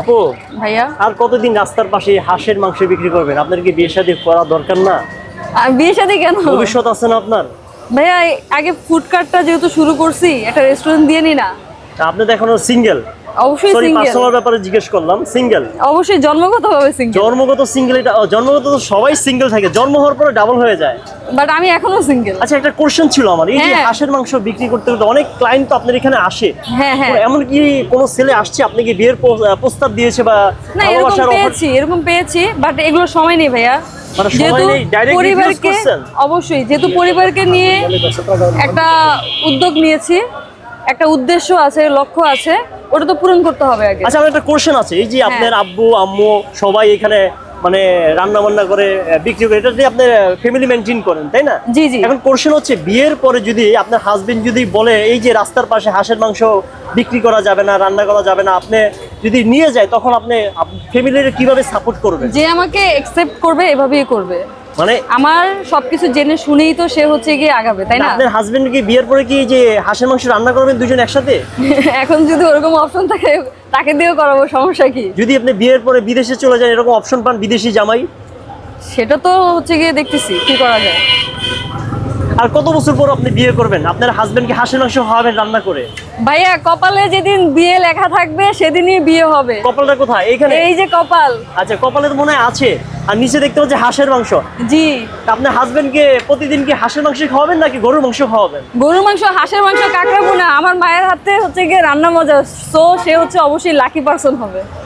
আপু ভাইয়া? আর কতদিন রাস্তার পাশে হাঁসের মাংস বিক্রি করবেন? আপনার কি বিয়ে শাদী করা দরকার না? বিয়ে শাদী কেন? ভবিষ্যৎ আছে না আপনার? ভাইয়া আগে ফুড কার্টটা যেহেতু শুরু করছি একটা রেস্টুরেন্ট দিয়ে নি না। আপনি তো এখনও সিঙ্গেল অবশ্যই সিঙ্গেল পার্সোনাল ব্যাপারে জিজ্ঞেস করলাম সিঙ্গেল অবশ্যই জন্মগতভাবে সিঙ্গেল জন্মগত সিঙ্গেল এটা জন্মগত তো সবাই সিঙ্গেল থাকে জন্ম হওয়ার পরে ডাবল হয়ে যায়। বাট আমি এখনও সিঙ্গেল আচ্ছা একটা কোশ্চেন ছিল আমার এই যে হ্যাঁ। হাঁসের মাংস বিক্রি করতে করতে অনেক ক্লায়েন্ট তো আপনার এখানে আসে। হ্যাঁ হ্যাঁ। এমন কি কোনো ছেলে আসছে আপনাকে বিয়ের প্রস্তাব দিয়েছে বা না এরকম পেয়েছি এরকম পেয়েছি বাট এগুলো সময় নেই ভাইয়া। মানে পরিবারকে অবশ্যই যেহেতু পরিবারকে নিয়ে একটা উদ্যোগ নিয়েছি একটা উদ্দেশ্য আছে লক্ষ্য আছে ওটা তো পূরণ করতে হবে আগে। আচ্ছা আমার একটা কোশ্চেন আছে এই যে হ্যাঁ। আপনার আব্বু আম্মু সবাই এখানে মানে রান্না বান্না করে বিক্রি করে এটা দিয়ে আপনার ফ্যামিলি মেনটেন করেন তাই না? জি জি। এখন কোশ্চেন হচ্ছে বিয়ের পরে যদি আপনার হাজবেন্ড যদি বলে এই যে রাস্তার পাশে হাঁসের মাংস বিক্রি করা যাবে না রান্না করা যাবে না আপনি যদি নিয়ে যায় তখন আপনি ফ্যামিলির কীভাবে সাপোর্ট করবেন? যে আমাকে একসেপ্ট করবে এভাবেই করবে। মানে আমার সবকিছু জেনে শুনেই তো সে হচ্ছে গিয়ে আগাবে তাই না? আপনার হাজবেন্ড কি বিয়ের পরে কি যে হাঁসের মাংস রান্না করবেন দুজন একসাথে? এখন যদি ওরকম অপশন থাকে তাকে দিয়েও করাবো সমস্যা কি? যদি আপনি বিয়ের পরে বিদেশে চলে যান এরকম অপশন পান বিদেশি জামাই? সেটা তো হচ্ছে গিয়ে দেখতেছি কি করা যায়? আর কত বছর পর আপনি বিয়ে করবেন? আপনার হাজবেন্ডকে হাঁসের মাংস খাওয়াবেন রান্না করে? ভাইয়া কপালে যেদিন বিয়ে লেখা থাকবে সেদিনই বিয়ে হবে। কপালটা কোথায়? এইখানে? এই যে কপাল। আচ্ছা কপালে তো মনে হয় আছে। আর নিচে দেখতে পাচ্ছি হাঁসের মাংস। জি। আপনার হাজবেন্ডকে প্রতিদিন কি হাঁসের মাংস খাওয়াবেন নাকি গরুর মাংস খাওয়াবেন? গরুর মাংস হাঁসের মাংস কাঁকড়া বোনা আমার মায়ের হাতে হচ্ছে গিয়ে রান্না মজা। সো সে হচ্ছে অবশ্যই লাকি পার্সন হবে।